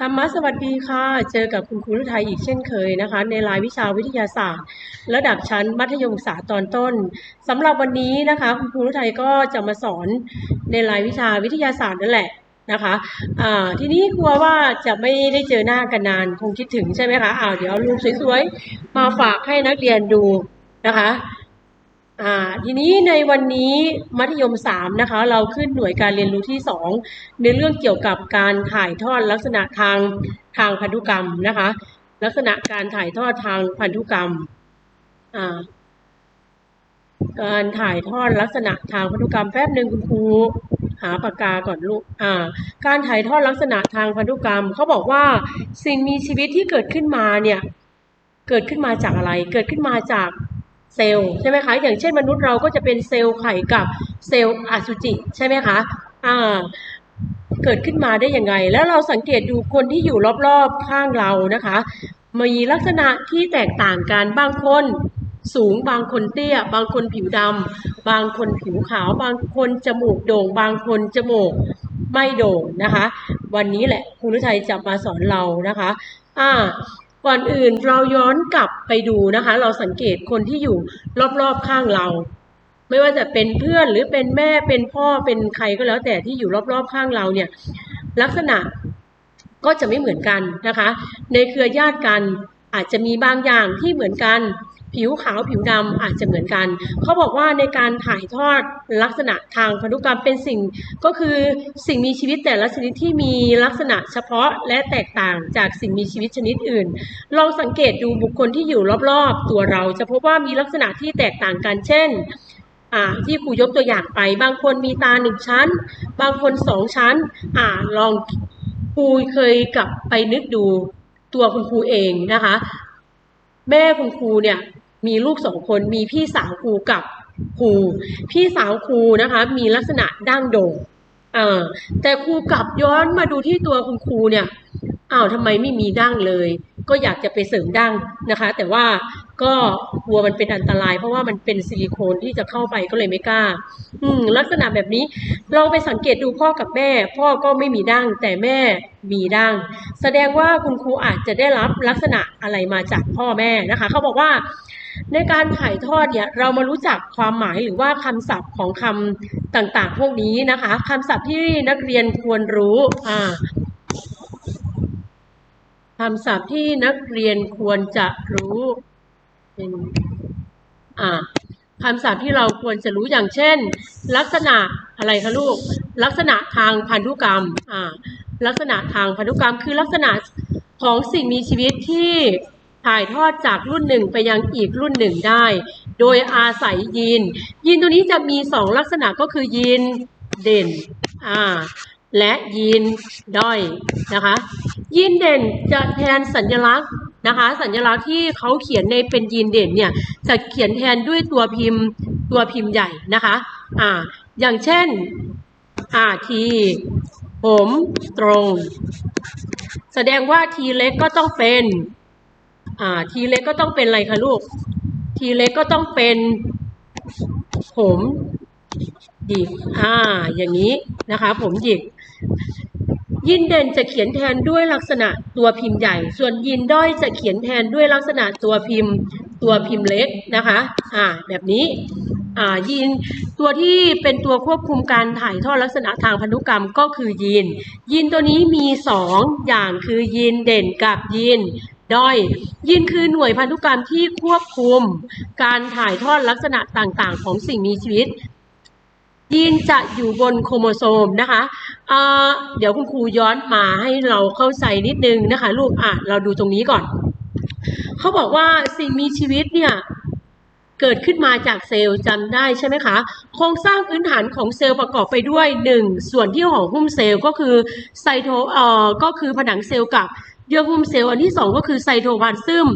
ธรรมะสวัสดีค่ะ เจอกับคุณครูรุไทยอีกเช่นเคยนะคะ ในรายวิชาวิทยาศาสตร์ ระดับชั้นมัธยมศึกษาตอนต้นสำหรับวันนี้นะคะ คุณครูรุไทยก็จะมาสอนในรายวิชาวิทยาศาสตร์นั่นแหละนะคะอ่าทีนี้กลัวว่าจะไม่ได้เจอหน้ากันนานคงคิดถึงใช่ไหมคะอ้าวเดี๋ยวเอารูปสวยๆมาฝากให้นักเรียนดูนะคะ ทีนี้ในวันนี้มัธยมสามนะคะเราขึ้นหน่วยการเรียนรู้ที่สองในเรื่องเกี่ยวกับการถ่ายทอดลักษณะทางทางพันธุกรรมนะคะลักษณะการถ่ายทอดทางพันธุกรรมการถ่ายทอดลักษณะทางพันธุกรรมแป๊บหนึ่งคุณครูหาปากกาก่อนลูกอ่าการถ่ายทอดลักษณะทางพันธุกรรมเขาบอกว่าสิ่งมีชีวิตที่เกิดขึ้นมาเนี่ยเกิดขึ้นมาจากอะไร เกิดขึ้นมาจาก เซลล์ใช่ไหมคะ อย่างเช่นมนุษย์เราก็จะเป็นเซลล์ไข่กับเซลล์อสุจิใช่ไหมคะอ่าเกิดขึ้นมาได้ยังไง แล้วเราสังเกตดูคนที่อยู่รอบๆข้างเรานะคะ มีลักษณะที่แตกต่างกันบางคนสูงบางคนเตี้ย บางคนผิวดำบางคนผิวขาว บางคนจมูกโด่ง บางคนจมูกไม่โด่งนะคะ วันนี้แหละครูนุชัยจะมาสอนเรานะคะ อ่า ก่อนอื่นเราย้อนกลับไปดูนะคะ เราสังเกตคนที่อยู่รอบๆข้างเรา ไม่ว่าจะเป็นเพื่อนหรือเป็นแม่เป็นพ่อเป็นใครก็แล้วแต่ที่อยู่รอบๆข้างเราเนี่ยลักษณะก็จะไม่เหมือนกันนะคะ ในเครือญาติกันอาจจะมีบางอย่างที่เหมือนกัน ผิวขาวผิวดำอาจจะเหมือนกัน เขาบอกว่าในการถ่ายทอดลักษณะทางพันธุกรรมเป็นสิ่งก็คือสิ่งมีชีวิตแต่ละชนิดที่มีลักษณะเฉพาะและแตกต่างจากสิ่งมีชีวิตชนิดอื่น ลองสังเกตดูบุคคลที่อยู่รอบๆ ตัวเราจะพบว่ามีลักษณะที่แตกต่างกันเช่นที่ครูยกตัวอย่างไป บางคนมีตาหนึ่งชั้น บางคนสองชั้นอลองครูเคยกลับไปนึกดูตัวคุณครูเองนะคะ แม่คุณครูเนี่ย มีลูกสองคนมีพี่สาวครูกับครูพี่สาวครูนะคะมีลักษณะดั้งโด่งอ่าแต่ครูกลับย้อนมาดูที่ตัวคุณครูเนี่ยอ้าวทำไมไม่มีดั้งเลย ก็อยากจะไปเสริมดั้งนะคะ แต่ว่าก็กลัวมันเป็นอันตราย เพราะว่ามันเป็นซิลิโคนที่จะเข้าไปก็เลยไม่กล้า อืม ลักษณะแบบนี้ลองไปสังเกตดูพ่อกับแม่ พ่อก็ไม่มีดั้งแต่แม่มีดั้งแสดงว่าคุณครูอาจจะได้รับลักษณะอะไรมาจากพ่อแม่นะคะ เขาบอกว่า ในการถ่ายทอดเนี่ยเรามารู้จักความหมายหรือว่าคำศัพท์ของคำต่างๆ พวกนี้นะคะคำศัพท์ที่นักเรียนควรรู้อ่าคำศัพท์ที่นักเรียนควรจะรู้เป็นอ่าคำศัพท์ที่เราควรจะรู้อย่างเช่น ลักษณะอะไรคะลูก ลักษณะทางพันธุกรรมอ่าลักษณะทางพันธุกรรมคือลักษณะของสิ่งมีชีวิตที่ ถ่ายทอดจากรุ่นหนึ่งไปยังอีกรุ่นหนึ่งได้ โดยอาศัยยีน ยีนตัวนี้จะมีสองลักษณะก็คือยีนเด่นอ่าและยีนด้อยนะคะยีนเด่นจะแทนสัญลักษณ์นะคะ สัญลักษณ์ที่เขาเขียนในเป็นยีนเด่นเนี่ยจะเขียนแทนด้วยตัวพิมพ์ตัวพิมพ์ใหญ่นะคะอ่าอย่างเช่นอ่าทีผมตรง แสดงว่าทีเล็กก็ต้องเป็น อ่า ทีเล็กก็ต้องเป็นอะไรคะลูก ทีเล็กก็ต้องเป็น ผมหยิก อ่า อย่างนี้นะคะ ผมหยิก ยินเด่นจะเขียนแทนด้วยลักษณะตัวพิมพ์ใหญ่ ส่วนยินด้อยจะเขียนแทนด้วยลักษณะตัวพิมพ์ ตัวพิมพ์เล็กนะคะ อ่า แบบนี้ อ่า ยีน ตัวที่เป็นตัวควบคุมการถ่ายทอดลักษณะทางพันธุกรรมก็คือยีน ยีนตัวนี้มีสองอย่างคือยีนเด่นกับยีน ด้อยยีนคือหน่วยพันธุกรรมที่ควบคุม การถ่ายทอดลักษณะต่างๆ ของสิ่งมีชีวิต ยีนจะอยู่บนโครโมโซมนะคะเเดี๋ยวคุณครูย้อนมาให้เราเข้าใจนิดนึงนะคะ ลูกอะเราดูตรงนี้ก่อน เขาบอกว่าสิ่งมีชีวิตเนี่ย เกิดขึ้นมาจากเซลล์จำได้ใช่ไหมคะ โครงสร้างพื้นฐานของเซลล์ประกอบไปด้วย 1 ส่วนที่ห่อหุ้มเซลล์ก็คือไซโทเอ่อก็คือผนังเซลล์กับเยื่อหุ้มเซลล์อันที่ 2 ก็คือไซโทพลาซึม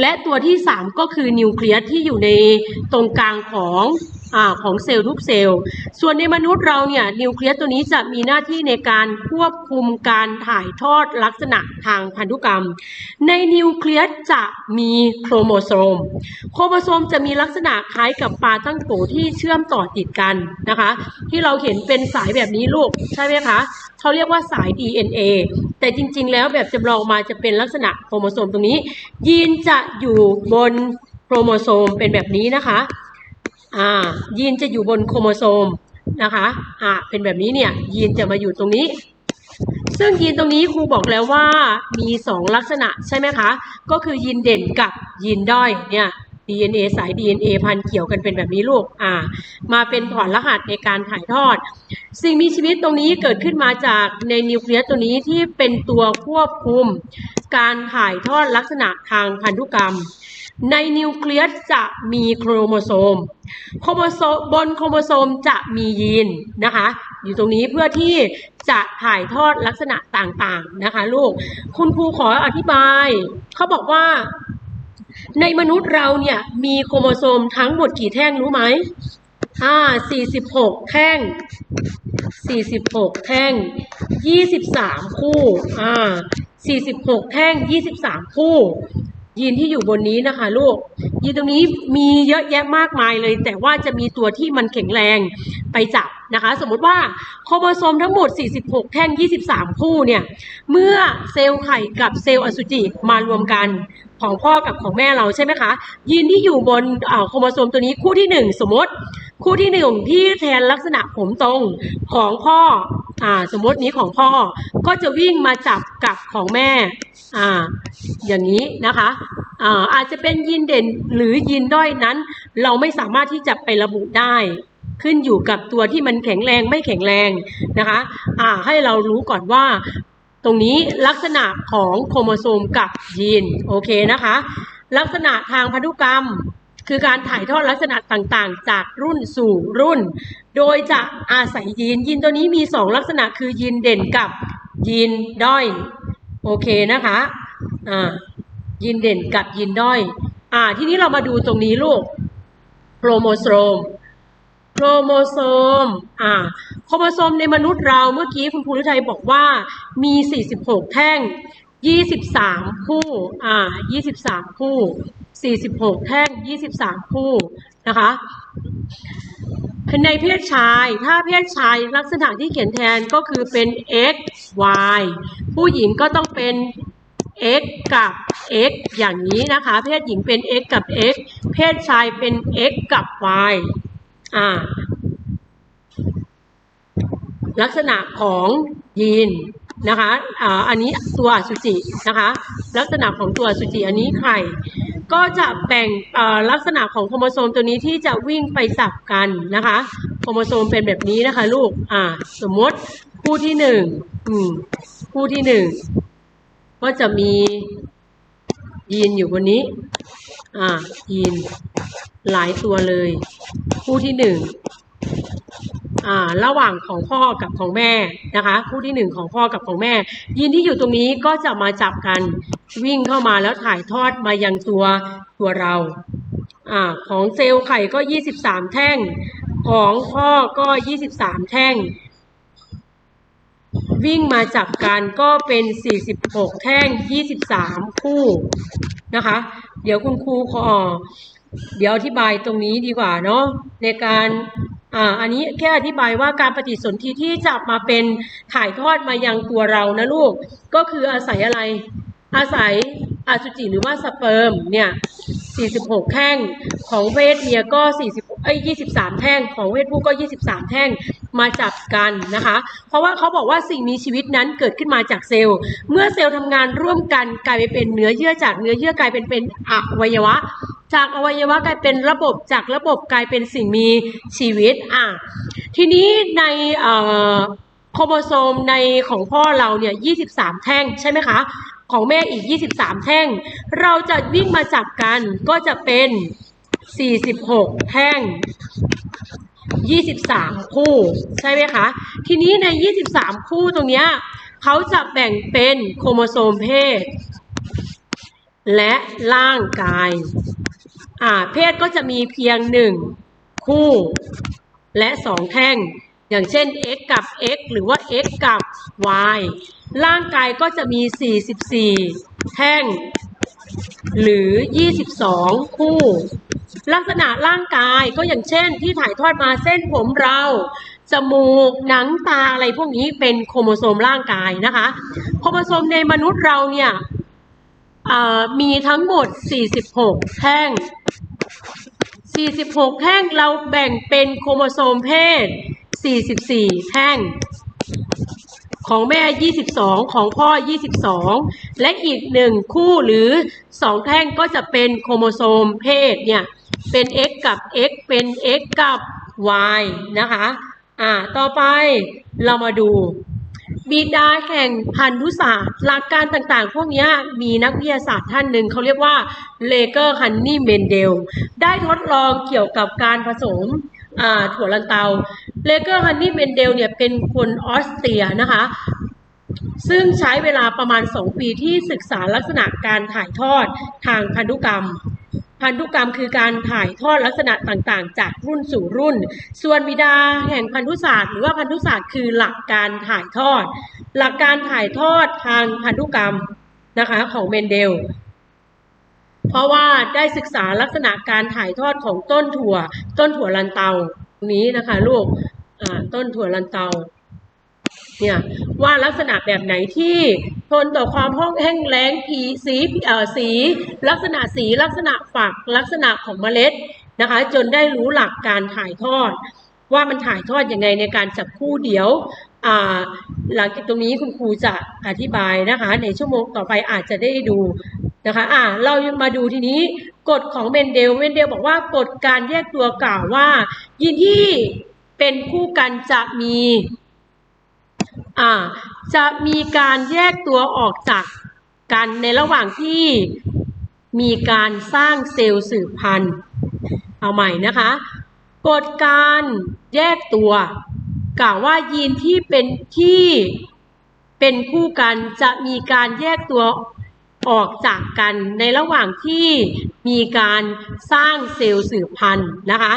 และตัวที่ 3 ก็คือนิวเคลียสที่อยู่ในตรงกลางของ อของเซลล์ทุกเซลล์ ส่วนในมนุษย์เราเนี่ยนิวเคลียสตัวนี้จะมีหน้าที่ในการควบคุมการถ่ายทอดลักษณะทางพันธุกรรม ในนิวเคลียสจะมีโครโมโซม โครโมโซมจะมีลักษณะคล้ายกับปลาตั้งโกที่เชื่อมต่อติดกันนะคะ ที่เราเห็นเป็นสายแบบนี้ลูกใช่ไหมคะเขาเรียกว่าสาย DNA แต่จริง ๆ แล้วแบบจำลองมาจะเป็นลักษณะโครโมโซมตรงนี้ ยีนจะอยู่บนโครโมโซมเป็นแบบนี้นะคะ อ่ายีนจะอยู่บนโครโมโซมนะคะอ่าเป็นแบบนี้เนี่ยยีนจะมาอยู่ตรงนี้ ซึ่งยีนตรงนี้ครูบอกแล้วว่ามีสองลักษณะใช่ไหมคะ ก็คือยีนเด่นกับยีนด้อยเนี่ย DNA สาย DNA พันเกี่ยวกันเป็นแบบนี้ลูก อ่า มาเป็นถอนรหัสในการถ่ายทอด สิ่งมีชีวิตตรงนี้เกิดขึ้นมาจากในนิวเคลียสตัวนี้ที่เป็นตัวควบคุม การถ่ายทอดลักษณะทางพันธุกรรม ในนิวเคลียสจะมีโครโมโซม โครโมโซมบนโครโมโซมจะมียีนนะคะ อยู่ตรงนี้เพื่อที่จะถ่ายทอดลักษณะต่างๆนะคะลูก คุณครูขออธิบาย เขาบอกว่า ในมนุษย์เราเนี่ยมีโครโมโซมทั้งหมดกี่แท่งรู้ไหมอ่า46แท่ง46แท่ง23คู่ อ่า46แท่ง23คู่ ยีนที่อยู่บนนี้นะคะลูก ยีนตรงนี้มีเยอะแยะมากมายเลย แต่ว่าจะมีตัวที่มันแข็งแรงไปจับนะคะ สมมติว่าโครโมโซมทั้งหมด 46 แท่ง 23 คู่เนี่ย เมื่อเซลล์ไข่กับเซลล์อสุจิมารวมกันของพ่อกับของแม่เราใช่ไหมคะ ยีนที่อยู่บนโครโมโซมตัวนี้คู่ที่ 1 สมมติ คู่ที่หนึ่งที่แทนลักษณะผมตรงของพ่ออ่าสมมตินี้ของพ่อก็จะวิ่งมาจับกับของแม่อ่าอย่างนี้นะคะอ่าอาจจะเป็นยีนเด่นหรือยีนด้อยนั้น เราไม่สามารถที่จะไประบุได้ ขึ้นอยู่กับตัวที่มันแข็งแรงไม่แข็งแรงนะคะอ่าให้เรารู้ก่อนว่าตรงนี้ลักษณะของโครโมโซมกับยีนโอเคนะคะ ลักษณะทางพันธุกรรม คือการถ่ายทอดลักษณะต่างๆ จากรุ่นสู่รุ่น โดยจะอาศัยยีนยีนตัวนี้มี 2 ลักษณะคือยีนเด่นกับยีนด้อยโอเคนะคะอ่ายีนเด่นกับยีนด้อยอ่าทีนี้เรามาดูตรงนี้ลูกโครโมโซมโครโมโซม อ่า โครโมโซมในมนุษย์เราเมื่อกี้คุณภูริไทยบอกว่ามี 46 แท่ง 23 คู่ อ่า 23 คู่ 46 แท่ง 23 คู่นะคะในเพศชาย ถ้าเพศชายลักษณะที่เขียนแทนก็คือเป็น x y ผู้หญิงก็ต้องเป็น x กับ x อย่างนี้นะคะ เพศหญิงเป็น x กับ x เพศชายเป็น x กับ y อ่า ลักษณะของยีนนะคะ อ่า อันนี้ตัวอสุจินะคะ ลักษณะของตัวอสุจิอันนี้ไข่ ก็จะแบ่งลักษณะของโครโมโซมตัวนี้ที่จะวิ่งไปสับกันนะคะ โครโมโซมเป็นแบบนี้นะคะลูกอ่าสมมติคู่ที่หนึ่งคู่ที่หนึ่งก็จะมียีนอยู่บนนี้ อ่ายีนหลายตัวเลย คู่ที่หนึ่งอ่าระหว่างของพ่อกับของแม่นะคะ คู่ที่หนึ่งของพ่อกับของแม่ยีนที่อยู่ตรงนี้ก็จะมาจับกัน วิ่งเข้ามาแล้วถ่ายทอดมายังตัวตัวเราอของเซลล์ไข่ก็ 23 แท่ง ของพ่อก็ 23 แท่ง วิ่งมาจับกันก็เป็น 46 แท่ง 23 คู่นะคะ เดี๋ยวคุณครูขอเดี๋ยวอธิบายตรงนี้ดีกว่าเนาะในการอ่าอันนี้แค่อธิบายว่าการปฏิสนธิที่จะมาเป็นถ่ายทอดมายังตัวเรานะลูก ก็คืออาศัยอะไร อาศัยอสุจิหรือว่าสเปิร์มเนี่ย 46 แท่ง ของเพศเมียก็ 40เอ้ย23 แท่ง ของเพศผู้ก็ 23 แท่ง มาจับกันนะคะ เพราะว่าเขาบอกว่าสิ่งมีชีวิตนั้นเกิดขึ้นมาจากเซลล์ เมื่อเซลล์ทำงานร่วมกันกลายไปเป็นเนื้อเยื่อจากเนื้อเยื่อกลายเป็นเป็นอวัยวะ จากอวัยวะกลายเป็นระบบ จากระบบกลายเป็นสิ่งมีชีวิต อะ ทีนี้ในโครโมโซมในของพ่อเราเนี่ย 23 แท่งใช่ไหมคะ ของแม่อีก 23 แท่ง เราจะวิ่งมาจับกันก็จะเป็น 46 แท่ง 23 คู่ใช่ไหมคะ ทีนี้ใน 23 คู่ตรงเนี้ยเขาจะแบ่งเป็นโครโมโซมเพศ และร่างกายอ่าเพศก็จะมีเพียงหนึ่งคู่ และสองแท่ง อย่างเช่น x กับ x หรือว่า x กับ y ร่างกายก็จะมี 44 แท่ง หรือ 22 คู่ ลักษณะร่างกายก็อย่างเช่นที่ถ่ายทอดมาเส้นผมเรา จมูก หนังตาอะไรพวกนี้เป็นโครโมโซมร่างกายนะคะ โครโมโซมในมนุษย์เราเนี่ยมีทั้งหมด 46 แท่ง 46 แท่งเราแบ่งเป็นโครโมโซมเพศ 44แท่ง ของแม่22ของพ่อ22และอีกหนึ่งคู่หรือ2แท่งก็จะเป็นโครโมโซมเพศเนี่ย เป็น x กับ x เป็น x กับ y นะคะ อ่า ต่อไปเรามาดูบิดาแห่งพันธุศาสตร์ หลักการต่างๆ พวกนี้มีนักวิทยาศาสตร์ท่านหนึ่งเขาเรียกว่าเลเกอร์ฮันนี่เมนเดล ได้ทดลองเกี่ยวกับการผสม ถั่วลันเตาเลเกอร์ฮันนี่เมนเดลเนี่ยเป็นคนออสเตรียนะคะซึ่งใช้เวลาประมาณ 2 ปีที่ศึกษาลักษณะการถ่ายทอดทางพันธุกรรม พันธุกรรมคือการถ่ายทอดลักษณะต่างๆ จากรุ่นสู่รุ่น ส่วนบิดาแห่งพันธุศาสตร์ หรือว่าพันธุศาสตร์คือหลักการถ่ายทอด หลักการถ่ายทอดทางพันธุกรรมนะคะของเมนเดล ราะว่าได้ศึกษาลักษณะการถ่ายทอดของต้นถั่ว ต้นถั่วลันเตาตรงนี้นะคะลูกต้นถั่วลันเตาเนี่ยว่าลักษณะแบบไหนที่ทนต่อความห้องแห้งแล้งผีสีเอ่อสี ลักษณะสีลักษณะฝักลักษณะของเมล็ดนะคะ จนได้รู้หลักการถ่ายทอด ว่ามันถ่ายทอดยังไงในการจับคู่เดี๋ยวหลังจากตรงนี้คุณครูจะอธิบายนะคะ ในชั่วโมงต่อไปอาจจะได้ดู นะคะอ่าเรามาดูทีนี้กฎของเมนเดลเมนเดลบอกว่ากฎการแยกตัวกล่าวว่า ยีนที่เป็นคู่กันจะมีอ่าจะมีการแยกตัวออกจากกันในระหว่างที่มีการสร้างเซลล์สืบพันธุ์ เอาใหม่นะคะกฎการแยกตัว กล่าวว่ายีนที่เป็นที่เป็นคู่กันจะมีการแยกตัว ออกจากกันในระหว่างที่มีการสร้างเซลล์สืบพันธุ์นะคะ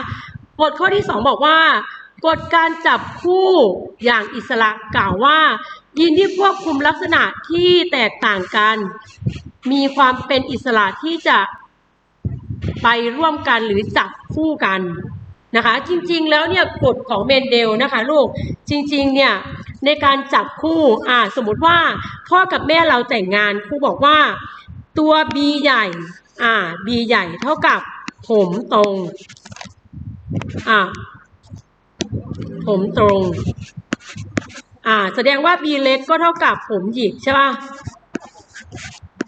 กฎข้อที่ 2 บอกว่ากฎการจับคู่อย่างอิสระกล่าวว่า ยีนที่ควบคุมลักษณะที่แตกต่างกัน มีความเป็นอิสระที่จะไปร่วมกันหรือจับคู่กันนะคะ จริงๆแล้วเนี่ยกฎของเมนเดลนะคะลูกจริงๆเนี่ย ในการจับคู่อ่าสมมติว่าพ่อกับแม่เราแต่งงานครูบอกว่า ตัว B ใหญ่อ่า B ใหญ่เท่ากับผมตรงอ่าผมตรงอ่าแสดงว่า B เล็กก็เท่ากับผมหยิกใช่ป่ะ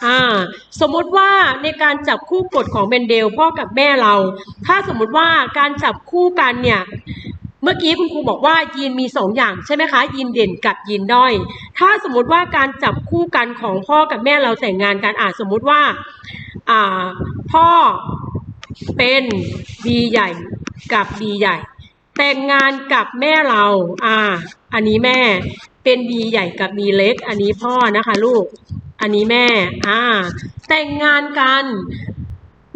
อ่าสมมติว่าในการจับคู่กฎของเมนเดลพ่อกับแม่เรา ถ้าสมมติว่าการจับคู่กันเนี่ย เมื่อกี้คุณครูบอกว่ายีนมีสองอย่างใช่ไหมคะยีนเด่นกับยีนด้อย ถ้าสมมติว่าการจับคู่กันของพ่อกับแม่เราแต่งงานกันอ่าสมมติว่าอ่าพ่อเป็น B ใหญ่กับ B ใหญ่ แต่งงานกับแม่เราอ่าอันนี้แม่เป็น B ใหญ่กับ B เล็ก อันนี้พ่อนะคะลูก อันนี้แม่อ่าแต่งงานกัน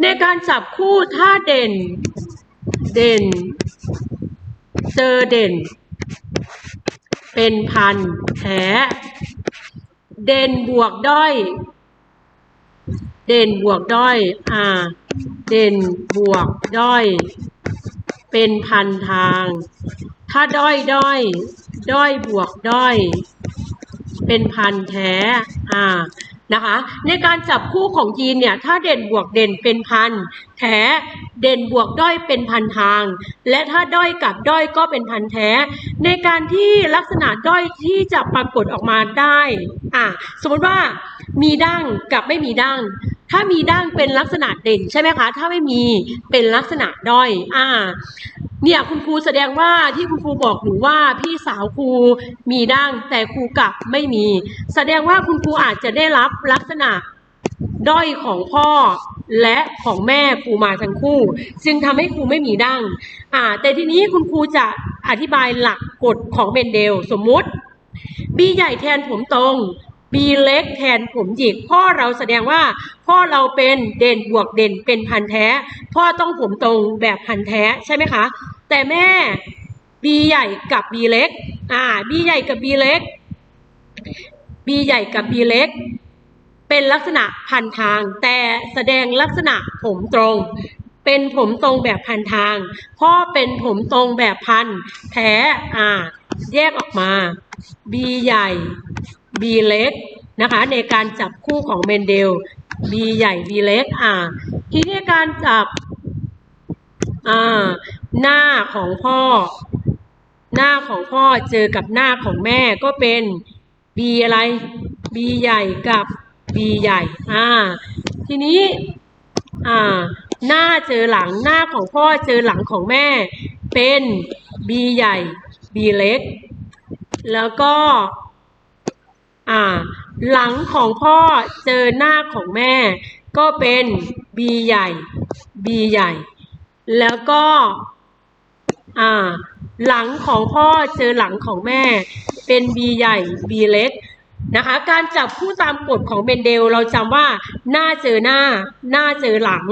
ในการจับคู่ถ้าเด่นเด่น เจอเด่นเป็นพันแท้เด่นบวกด้อย เด่นบวกด้อย อ่า เด่นบวกด้อย เป็นพันทาง ถ้าด้อยด้อย ด้อยบวกด้อย เป็นพันแท้ อ่า นะคะ ในการจับคู่ของยีนเนี่ยถ้าเด่นบวกเด่นเป็นพันแท้เด่นบวกด้อยเป็นพันทาง และถ้าด้อยกับด้อยก็เป็นพันแท้ ในการที่ลักษณะด้อยที่จะปรากฏออกมาได้อะสมมติว่ามีดั้งกับไม่มีดั้ง ถ้ามีดั้งเป็นลักษณะเด่นใช่ไหมคะ ถ้าไม่มีเป็นลักษณะด้อย อ่า เนี่ยคุณครูแสดงว่าที่คุณครูบอกหนูว่าพี่สาวครูมีดั้งแต่ครูกลับไม่มี แสดงว่าคุณครูอาจจะได้รับลักษณะด้อยของพ่อและของแม่ครูมาทั้งคู่จึงทำให้ครูไม่มีดั้งอ่า แต่ทีนี้คุณครูจะอธิบายหลักกฎของเมนเดล สมมุติบีใหญ่แทนผมตรง บีเล็กแทนผมหยิก พ่อเราแสดงว่า พ่อเราเป็นเด่นบวกเด่นเป็นพันแท้ พ่อต้องผมตรงแบบพันแท้ใช่ไหมคะ แต่แม่ B ใหญ่กับ B เล็ก อ่า B ใหญ่กับ B เล็ก B ใหญ่กับ B เล็ก เป็นลักษณะพันทาง แต่แสดงลักษณะผมตรง เป็นผมตรงแบบพันทาง พ่อเป็นผมตรงแบบพันแท้ อ่า แยกออกมา B ใหญ่ B เล็กนะคะในการจับคู่ของเมนเดล B ใหญ่ B เล็กอ่าทีนี้การจับอ่าหน้าของพ่อ หน้าของพ่อเจอกับหน้าของแม่ก็เป็น B อะไร B ใหญ่กับ B ใหญ่อ่าทีนี้อ่าหน้าเจอหลังหน้าของพ่อเจอหลังของแม่ เป็น B ใหญ่ B เล็ก แล้วก็ อ่า หลังของพ่อเจอหน้าของแม่ ก็เป็น B ใหญ่ B ใหญ่ แล้วก็ อ่า หลังของพ่อเจอหลังของแม่ เป็น B ใหญ่ B เล็ก นะคะการจับคู่ตามกฎของเมนเดลเราจำว่าหน้าเจอหน้า หน้าเจอหลัง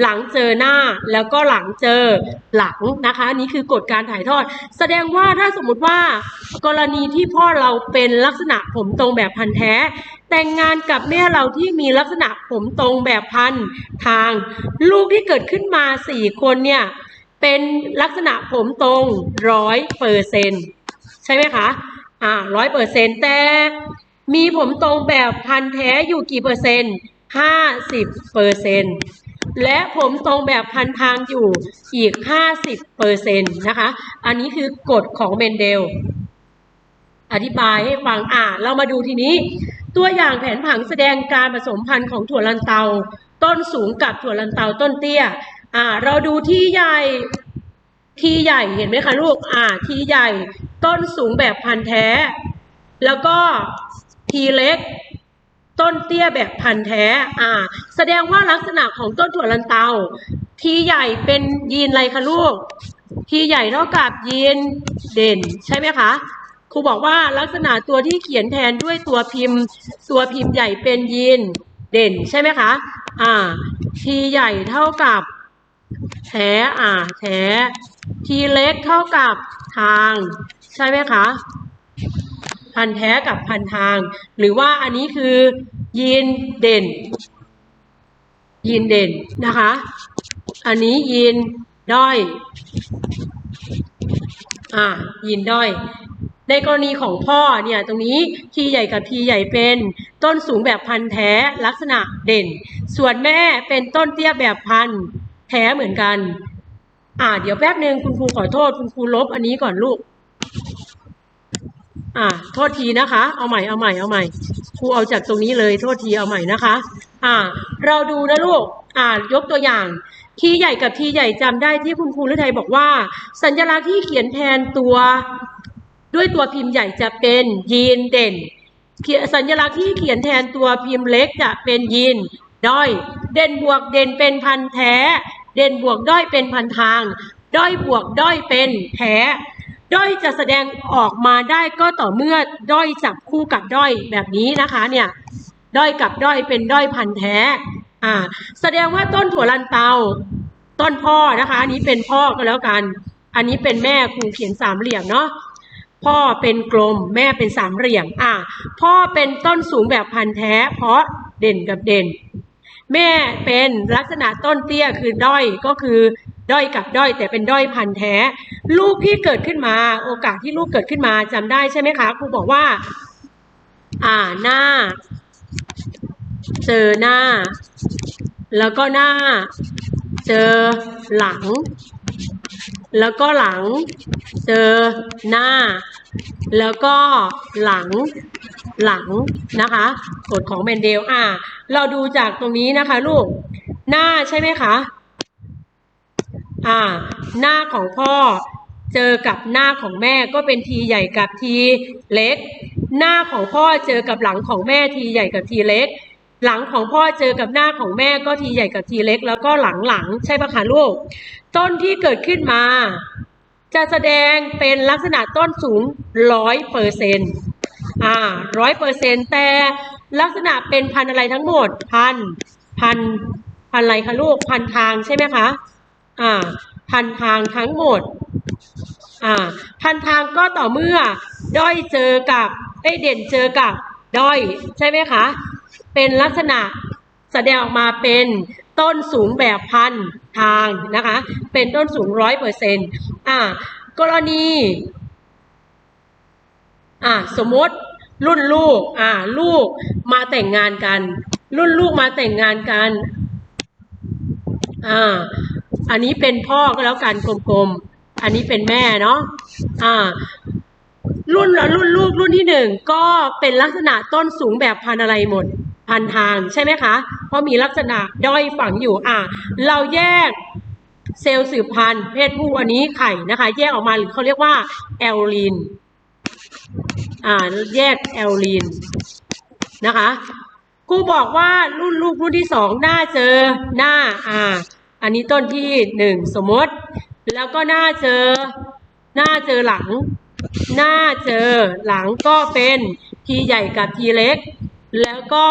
หลังเจอหน้า แล้วก็หลังเจอหลังนะคะ นี่คือกฎการถ่ายทอด แสดงว่าถ้าสมมติว่า กรณีที่พ่อเราเป็นลักษณะผมตรงแบบพันแท้ แต่งงานกับแม่เราที่มีลักษณะผมตรงแบบพันทาง ลูกที่เกิดขึ้นมาสี่คนเนี่ยเป็นลักษณะผมตรงร้อยเปอร์เซ็นใช่ไหมคะอ่าร้อยเปอร์เซ็นแต่ มีผมตรงแบบพันแท้อยู่กี่เปอร์เซ็นต์ห้าสิบเปอร์เซ็นต์และผมตรงแบบพันทางอยู่อีกห้าสิบเปอร์เซ็นต์นะคะ อันนี้คือกฎของเมนเดล อธิบายให้ฟังอ่าเรามาดูทีนี้ ตัวอย่างแผนผังแสดงการผสมพันธุ์ของถั่วลันเตา ต้นสูงกับถั่วลันเตาต้นเตี้ย อ่า เราดูที่ใหญ่ที่ใหญ่เห็นไหมคะลูก อ่า ที่ใหญ่ต้นสูงแบบพันธุ์แท้ แล้วก็ ทีเล็ก ต้นเตี้ยแบบพันธุ์แท้ อ่า แสดงว่าลักษณะของต้นถั่วลันเตา ทีใหญ่เป็นยีนอะไรคะลูก ทีใหญ่เท่ากับยีนเด่น ใช่ไหมคะครูบอกว่าลักษณะตัวที่เขียนแทนด้วยตัวพิมพ์ ตัวพิมพ์ใหญ่เป็นยีนเด่นใช่ไหมคะ อ่า ทีใหญ่เท่ากับแท้อ่าแท้ทีเล็กเท่ากับทาง ใช่ไหมคะ พันแท้กับพันทาง หรือว่าอันนี้คือยีนเด่น ยีนเด่นนะคะ อันนี้ยีนด้อย อ่า ยีนด้อย ในกรณีของพ่อเนี่ยตรงนี้ทีใหญ่กับทีใหญ่เป็นต้นสูงแบบพันธุ์แท้ลักษณะเด่น ส่วนแม่เป็นต้นเตี้ยแบบพันธุ์แท้เหมือนกัน อ่า เดี๋ยวแป๊บหนึ่งคุณครูขอโทษ คุณครูลบอันนี้ก่อนลูก อ่า โทษทีนะคะ เอาใหม่ เอาใหม่ เอาใหม่ ครูเอาจากตรงนี้เลย โทษที เอาใหม่นะคะ อ่า เราดูนะลูก อ่า ยกตัวอย่าง ทีใหญ่กับทีใหญ่จำได้ที่คุณครูฤทัยบอกว่า สัญลักษณ์ที่เขียนแทนตัว ด้วยตัวพิมพ์ใหญ่จะเป็นยีนเด่นเขียนสัญลักษณ์ที่เขียนแทนตัวพิมพ์เล็กจะเป็นยีนด้อย เด่นบวกเด่นเป็นพันแท้ เด่นบวกด้อยเป็นพันทาง ด้อยบวกด้อยเป็นแท้ ด้อยจะแสดงออกมาได้ก็ต่อเมื่อด้อยจับคู่กับด้อยแบบนี้นะคะเนี่ยด้อยกับด้อยเป็นด้อยพันแท้อ่าแสดงว่าต้นถั่วลันเตา ต้นพ่อนะคะ อันนี้เป็นพ่อก็แล้วกัน อันนี้เป็นแม่ครูเขียนสามเหลี่ยมเนาะพ่อเป็นกลมแม่เป็นสามเหลี่ยมอะพ่อเป็นต้นสูงแบบพันธุ์แท้ เพราะเด่นกับเด่น แม่เป็นลักษณะต้นเตี้ยคือด้อยก็คือ ด้อยกับด้อยแต่เป็นด้อยพันธุ์แท้ ลูกที่เกิดขึ้นมา โอกาสที่ลูกเกิดขึ้นมาจำได้ใช่ไหมคะครูบอกว่า อ่าหน้า เจอหน้า แล้วก็หน้า เจอหลัง แล้วก็หลัง เจอหน้า แล้วก็หลังหลังนะคะกฎของเมนเดลอ่า เราดูจากตรงนี้นะคะ ลูก หน้าใช่ไหมคะ อ่า หน้าของพ่อเจอกับหน้าของแม่ก็เป็นทีใหญ่กับทีเล็ก หน้าของพ่อเจอกับหลังของแม่ทีใหญ่กับทีเล็ก หลังของพ่อเจอกับหน้าของแม่ก็ทีใหญ่กับทีเล็ก แล้วก็หลังหลังใช่ปะคะลูก ต้นที่เกิดขึ้นมา จะแสดงเป็นลักษณะต้นสูงร้อยเปอร์เซ็นต์อ่าร้อยเปอร์เซ็นต์แต่ลักษณะเป็นพันธุ์อะไรทั้งหมด พัน พัน พันอะไรคะลูก พันทางใช่ไหมคะ อ่าพันทางทั้งหมดอ่าพันทางก็ต่อเมื่อด้อยเจอกับเอ้เด่นเจอกับด้อยใช่ไหมคะ เป็นลักษณะแสดงออกมาเป็นต้นสูงแบบพันทางนะคะ เป็นต้นสูงร้อยเปอร์เซ็นต์อ่ากรณีอ่าสมมติรุ่นลูกอ่าลูกมาแต่งงานกัน รุ่นลูกมาแต่งงานกันอ่า อันนี้เป็นพ่อก็แล้วกันกลมๆ อันนี้เป็นแม่เนาะอ่า รุ่นรุ่นลูกรุ่นที่หนึ่งก็เป็นลักษณะต้นสูงแบบพันอะไรหมด พันทางใช่ไหมคะ เพราะมีลักษณะด้อยฝังอยู่อ่าเราแยกเซลล์สืบพันธุ์เพศผู้อันนี้ไข่นะคะ แยกออกมาหรือเขาเรียกว่าแอลลีนอ่าแยกแอลลีนนะคะครูบอกว่ารุ่นลูกรุ่นที่สองหน้าเจอหน้าอ่า อันนี้ต้นที่หนึ่งสมมติ แล้วก็หน้าเจอ หน้าเจอหลัง หน้าเจอหลังก็เป็นทีใหญ่กับทีเล็ก แล้วก็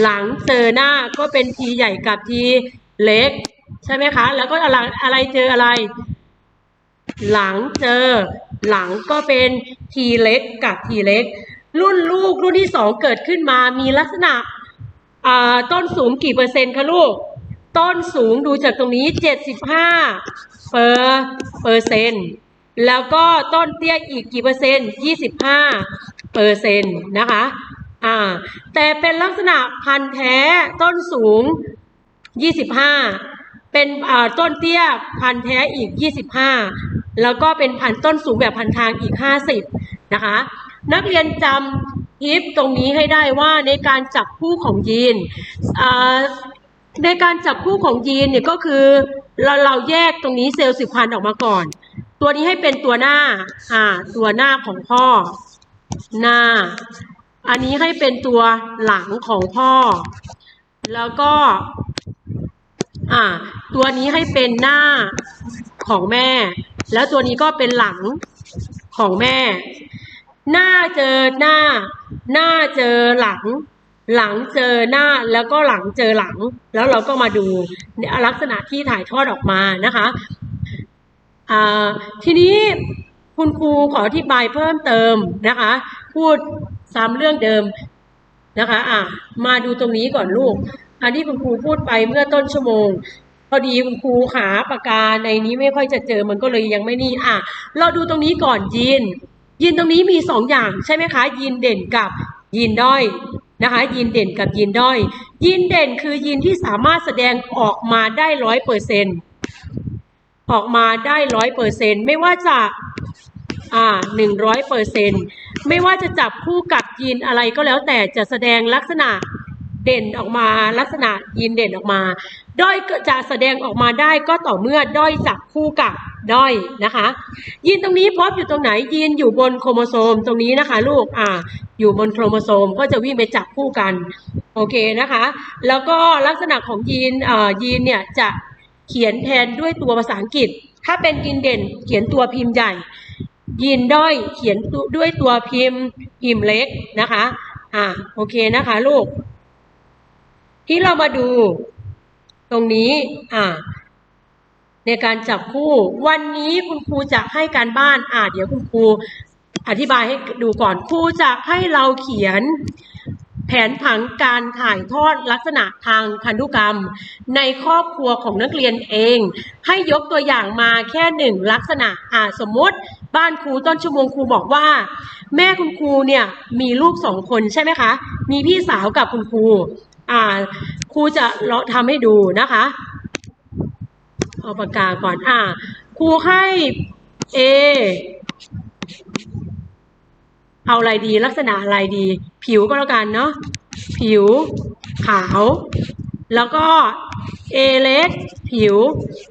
หลังเจอหน้าก็เป็นทีใหญ่กับทีเล็ก ใช่ไหมคะ แล้วก็อะไรอะไรเจออะไร หลังเจอ หลังก็เป็นทีเล็กกับทีเล็ก รุ่นลูกรุ่นที่สองเกิดขึ้นมามีลักษณะต้นสูงกี่เปอร์เซ็นต์คะลูก ต้นสูงดูจากตรงนี้ 75เปอร์เปอร์เซ็นต์แล้วก็ต้นเตี้ยอีกกี่เปอร์เซ็นต์25เปอร์เซ็นต์นะคะอ่าแต่เป็นลักษณะพันธุ์แท้ต้นสูง 25 เป็นอ่าต้นเตี้ยพันธุ์แท้อีก 25 แล้วก็เป็นพันธุ์ต้นสูงแบบพันทางอีก 50 นะคะ นักเรียนจำทิปตรงนี้ให้ได้ว่าในการจับคู่ของยีนอ่า ในการจับคู่ของยีนเนี่ยก็คือเราเราแยกตรงนี้เซลล์สืบพันธุ์ออกมาก่อน ตัวนี้ให้เป็นตัวหน้าอ่าตัวหน้าของพ่อ หน้า อันนี้ให้เป็นตัวหลังของพ่อ แล้วก็อ่าตัวนี้ให้เป็นหน้าของแม่ แล้วตัวนี้ก็เป็นหลังของแม่ หน้าเจอหน้า หน้าเจอหลัง หลังเจอหน้าแล้วก็หลังเจอหลัง แล้วเราก็มาดูลักษณะที่ถ่ายทอดออกมานะคะทีนี้คุณครูขออธิบายเพิ่มเติมนะคะ พูดซ้ำเรื่องเดิมนะคะอะมาดูตรงนี้ก่อนลูก อันที่คุณครูพูดไปเมื่อต้นชั่วโมง พอดีคุณครูหาปากกาในนี้ไม่ค่อยจะเจอมันก็เลยยังไม่นี่อะเราดูตรงนี้ก่อนยีนยีนตรงนี้มีสองอย่างใช่ไหมคะยีนเด่นกับยีนด้อย นะคะยีนเด่นกับยีนด้อย ยีนเด่นคือยีนที่สามารถแสดงออกมาได้ร้อยเปอร์เซ็นออกมาได้ร้อยเปอร์เซ็นไม่ว่าจะอ่าหนึ่งร้อยเปอร์เซ็นไม่ว่าจะจับคู่กับยีนอะไรก็แล้วแต่จะแสดงลักษณะเด่นออกมาลักษณะยีนเด่นออกมา ด้อยก็จะแสดงออกมาได้ก็ต่อเมื่อด้อยจับคู่กับด้อยนะคะ ยีนตรงนี้พบอยู่ตรงไหนยีนอยู่บนโครโมโซมตรงนี้นะคะ ลูกอ่าอยู่บนโครโมโซมก็จะวิ่งไปจับคู่กันโอเคนะคะ แล้วก็ลักษณะของยีนเอ่อยีนเนี่ยจะเขียนแทนด้วยตัวภาษาอังกฤษ ถ้าเป็นยีนเด่นเขียนตัวพิมพ์ใหญ่ ยีนด้อยเขียนด้วยตัวพิมพ์พิมพ์เล็กนะคะอ่าโอเคนะคะ ลูก ที่เรามาดู ตรงนี้อ่าในการจับคู่ วันนี้คุณครูจะให้การบ้านอ่าเดี๋ยวคุณครูอธิบายให้ดูก่อนครูจะให้เราเขียนแผนผังการถ่ายทอดลักษณะทางพันธุกรรม ในครอบครัวของนักเรียนเอง ให้ยกตัวอย่างมาแค่หนึ่งลักษณะอ่าสมมติ บ้านครูต้นชั่วโมงครูบอกว่า แม่คุณครูเนี่ยมีลูกสองคนใช่ไหมคะ มีพี่สาวกับคุณครู อ่าครูจะเลาะทำให้ดูนะคะเอาปากกาก่อนอ่าครูให้ A เอาอะไรดีลักษณะอะไรดี ผิวก็แล้วกันเนาะผิวขาว แล้วก็ A เล็ก ผิว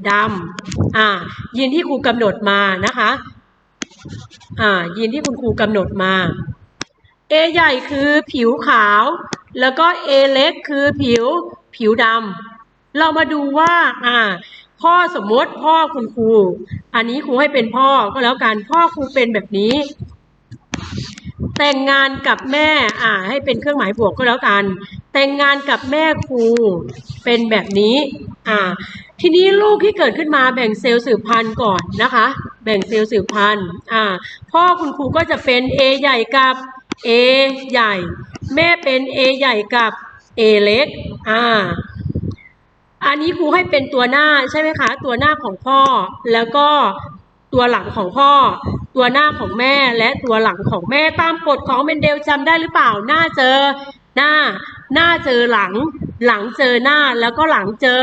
ดำอ่ายีนที่ครูกำหนดมานะคะอ่ายีนที่คุณครูกำหนดมา A ใหญ่คือผิวขาว แล้วก็ A เล็กคือผิวผิวดำเรามาดูว่าอ่า พ่อสมมติพ่อคุณครู อันนี้ครูให้เป็นพ่อก็แล้วกันพ่อครูเป็นแบบนี้ แต่งงานกับแม่ อ่า ให้เป็นเครื่องหมายบวกก็แล้วกัน แต่งงานกับแม่ครูเป็นแบบนี้ อ่า ทีนี้ลูกที่เกิดขึ้นมาแบ่งเซลล์สืบพันธุ์ก่อนนะคะ แบ่งเซลล์สืบพันธุ์อ่า พ่อคุณครูก็จะเป็น A ใหญ่กับ A ใหญ่ แม่เป็น A ใหญ่กับ A เล็ก อ่า อันนี้ครูให้เป็นตัวหน้าใช่ไหมคะ ตัวหน้าของพ่อ แล้วก็ตัวหลังของพ่อ ตัวหน้าของแม่และตัวหลังของแม่ตามกฎของเมนเดลจำได้หรือเปล่า หน้าเจอหน้า หน้าเจอหลัง หลังเจอหน้าแล้วก็หลังเจอ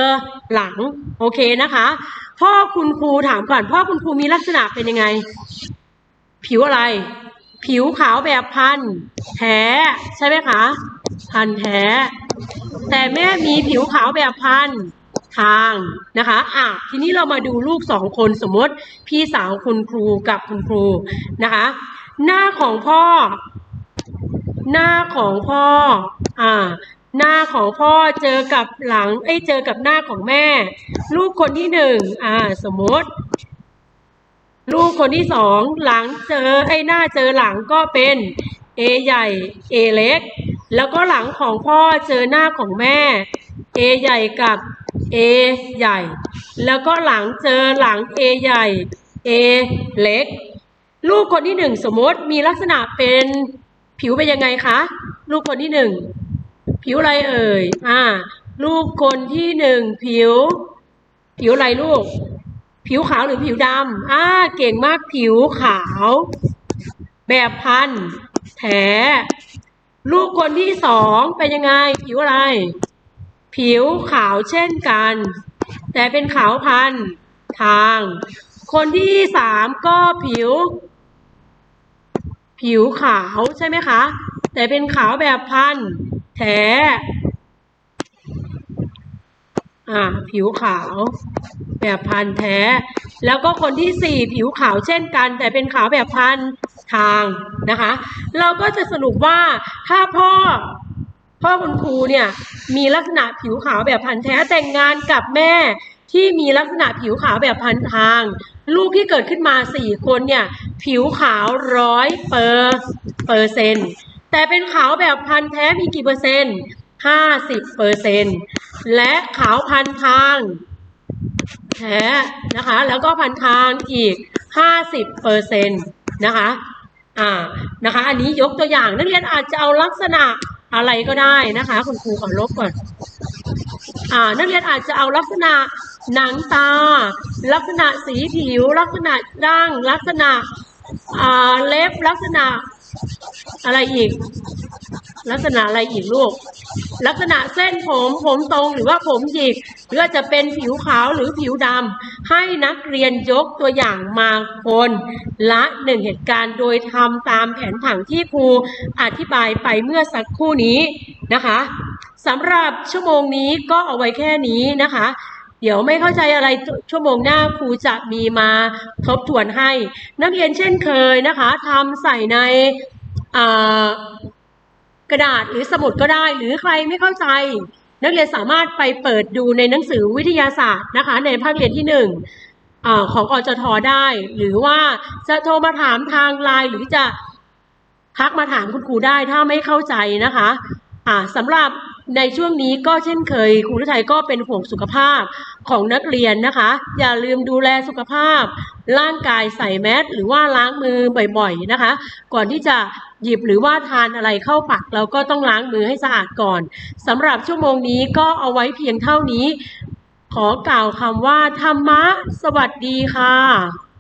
หลัง โอเคนะคะ พ่อคุณครูถามก่อน พ่อคุณครูมีลักษณะเป็นยังไง ผิวอะไร ผิวขาวแบบพันธุ์แท้ใช่ไหมคะ พันธุ์แท้ แต่แม่มีผิวขาวแบบพันธุ์ทางนะคะอะทีนี้เรามาดูลูกสองคนสมมติ พี่สาวคุณครูกับคุณครูนะคะ หน้าของพ่อ หน้าของพ่ออ่าหน้าของพ่อเจอกับหลังเอ้เจอกับหน้าของแม่ ลูกคนที่หนึ่งอ่าสมมติ ลูกคนที่สองหลังเจอไอ้หน้าเจอหลังก็เป็น A ใหญ่ A เล็ก แล้วก็หลังของพ่อเจอหน้าของแม่ A ใหญ่กับ A ใหญ่ แล้วก็หลังเจอหลัง A ใหญ่ A เล็ก ลูกคนที่หนึ่งสมมติมีลักษณะเป็นผิวเป็นยังไงคะ ลูกคนที่หนึ่งผิวอะไรเอ่ย อ่า ลูกคนที่หนึ่งผิว ผิวอะไรลูก ผิวขาวหรือผิวดำอ่าเก่งมากผิวขาว แบบพันแท้ลูกคนที่สองเป็นยังไง ผิวอะไร ผิวขาวเช่นกัน แต่เป็นขาวพันทาง คนที่สามก็ผิว ผิวขาวใช่ไหมคะ แต่เป็นขาวแบบพันแท้อ่า ผิวขาว แบบพันธุ์แท้ แล้วก็คนที่สี่ผิวขาวเช่นกัน แต่เป็นขาวแบบพันธุ์ทางนะคะ เราก็จะสรุปว่าถ้าพ่อพ่อคุณครูเนี่ยมีลักษณะผิวขาวแบบพันธุ์แท้แต่งงานกับแม่ที่มีลักษณะผิวขาวแบบพันทาง ลูกที่เกิดขึ้นมาสี่คนเนี่ยผิวขาวร้อยเปอร์เปอร์เซ็นต์แต่เป็นขาวแบบพันแท้มีกี่เปอร์เซ็นต์ห้าสิบเปอร์เซ็นต์และขาวพันทาง แท้นะคะ แล้วก็พันทางอีก 50เปอร์เซ็นต์นะคะอ่านะคะ อันนี้ยกตัวอย่างนักเรียนอาจจะเอาลักษณะอะไรก็ได้นะคะ คุณครูขอลบก่อน อ่า นักเรียนอาจจะเอาลักษณะหนังตา ลักษณะสีผิว ลักษณะร่าง ลักษณะอ่าเล็บลักษณะอะไรอีก ลักษณะอะไรอีกลูก ลักษณะเส้นผมผมตรงหรือว่าผมหยิกหรือว่าจะเป็นผิวขาวหรือผิวดำให้นักเรียนยกตัวอย่างมาคนละหนึ่งเหตุการณ์โดยทำตามแผนผังที่ครูอธิบายไปเมื่อสักครู่นี้นะคะสำหรับชั่วโมงนี้ก็เอาไว้แค่นี้นะคะเดี๋ยวไม่เข้าใจอะไรชั่วโมงหน้าครูจะมีมาทบทวนให้ นักเรียนเช่นเคยนะคะทำใส่ในอ่า กระดาษหรือสมุดก็ได้ หรือใครไม่เข้าใจ นักเรียนสามารถไปเปิดดูในหนังสือวิทยาศาสตร์นะคะ ในภาคเรียนที่หนึ่งอของอจทได้ หรือว่าจะโทรมาถามทางไลน์หรือจะทักมาถามคุณครูได้ถ้าไม่เข้าใจนะคะสำหรับในช่วงนี้ก็เช่นเคยครูฤทัยก็เป็นห่วงสุขภาพของนักเรียนนะคะ อย่าลืมดูแลสุขภาพ ร่างกายใส่แมสหรือว่าล้างมือบ่อยๆนะคะ ก่อนที่จะ หยิบหรือว่าทานอะไรเข้าปากเราก็ต้องล้างมือให้สะอาดก่อนสำหรับชั่วโมงนี้ก็เอาไว้เพียงเท่านี้ ขอกล่าวคำว่าธรรมะ สวัสดีค่ะ